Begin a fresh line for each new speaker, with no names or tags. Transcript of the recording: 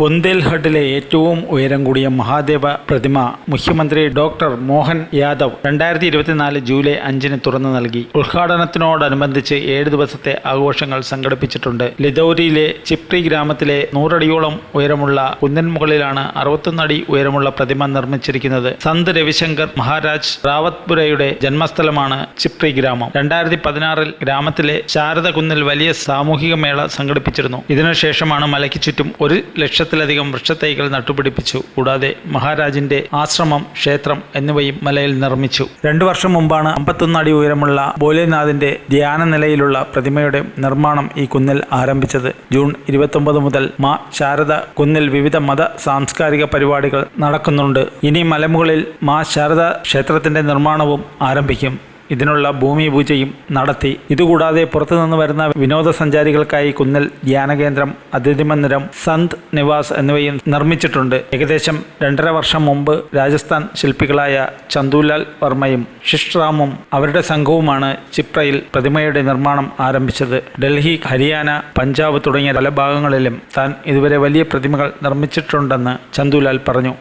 ബുന്ദേൽഖണ്ഡിലെ ഏറ്റവും ഉയരം കൂടിയ മഹാദേവ പ്രതിമ മുഖ്യമന്ത്രി ഡോക്ടർ മോഹൻ യാദവ് രണ്ടായിരത്തി ഇരുപത്തിനാല് ജൂലൈ അഞ്ചിന് തുറന്നു നൽകി. ഉദ്ഘാടനത്തിനോടനുബന്ധിച്ച് ഏഴ് ദിവസത്തെ ആഘോഷങ്ങൾ സംഘടിപ്പിച്ചിട്ടുണ്ട്. ലിദൌരിയിലെ ചിപ്രി ഗ്രാമത്തിലെ നൂറടിയോളം ഉയരമുള്ള കുന്നിൻ മുകളിലാണ് അറുപത്തൊന്നടി ഉയരമുള്ള പ്രതിമ നിർമ്മിച്ചിരിക്കുന്നത്. സന്ത് രവിശങ്കർ മഹാരാജ് റാവത്പുരയുടെ ജന്മസ്ഥലമാണ് ചിപ്രി ഗ്രാമം. രണ്ടായിരത്തി പതിനാറിൽ ഗ്രാമത്തിലെ ശാരദ കുന്നിൽ വലിയ സാമൂഹിക മേള സംഘടിപ്പിച്ചിരുന്നു. ഇതിനുശേഷമാണ് മലയ്ക്ക് ചുറ്റും ഒരു ലക്ഷത്തിലധികം വൃക്ഷത്തൈകൾ നട്ടുപിടിപ്പിച്ചു. കൂടാതെ മഹാരാജിന്റെ ആശ്രമം ക്ഷേത്രം എന്നിവയും മലയിൽ നിർമ്മിച്ചു. രണ്ടു വർഷം മുമ്പാണ് അമ്പത്തൊന്ന് അടി ഉയരമുള്ള ഭോലേനാഥിന്റെ ധ്യാന നിലയിലുള്ള പ്രതിമയുടെ നിർമ്മാണം ഈ കുന്നിൽ ആരംഭിച്ചത്. ജൂൺ ഇരുപത്തൊമ്പത് മുതൽ മാ ശാരദ കുന്നിൽ വിവിധ മത സാംസ്കാരിക പരിപാടികൾ നടക്കുന്നുണ്ട്. ഇനി മലമുകളിൽ മാ ശാരദ ക്ഷേത്രത്തിന്റെ നിർമ്മാണവും ആരംഭിക്കും. ഇതിനുള്ള ഭൂമി പൂജയും നടത്തി. ഇതുകൂടാതെ പുറത്തുനിന്ന് വരുന്ന വിനോദസഞ്ചാരികൾക്കായി കുന്നിൽ ധ്യാനകേന്ദ്രം അതിഥി മന്ദിരം സന്ത് നിവാസ് എന്നിവയും നിർമ്മിച്ചിട്ടുണ്ട്. ഏകദേശം രണ്ടര വർഷം മുമ്പ് രാജസ്ഥാൻ ശില്പികളായ ചന്ദുലാൽ വർമ്മയും ഷിഷ്റാമും അവരുടെ സംഘവുമാണ് ചിപ്രയിൽ പ്രതിമയുടെ നിർമ്മാണം ആരംഭിച്ചത്. ഡൽഹി ഹരിയാന പഞ്ചാബ് തുടങ്ങിയ പല ഭാഗങ്ങളിലും താൻ ഇതുവരെ വലിയ പ്രതിമകൾ നിർമ്മിച്ചിട്ടുണ്ടെന്ന് ചന്ദുലാൽ പറഞ്ഞു.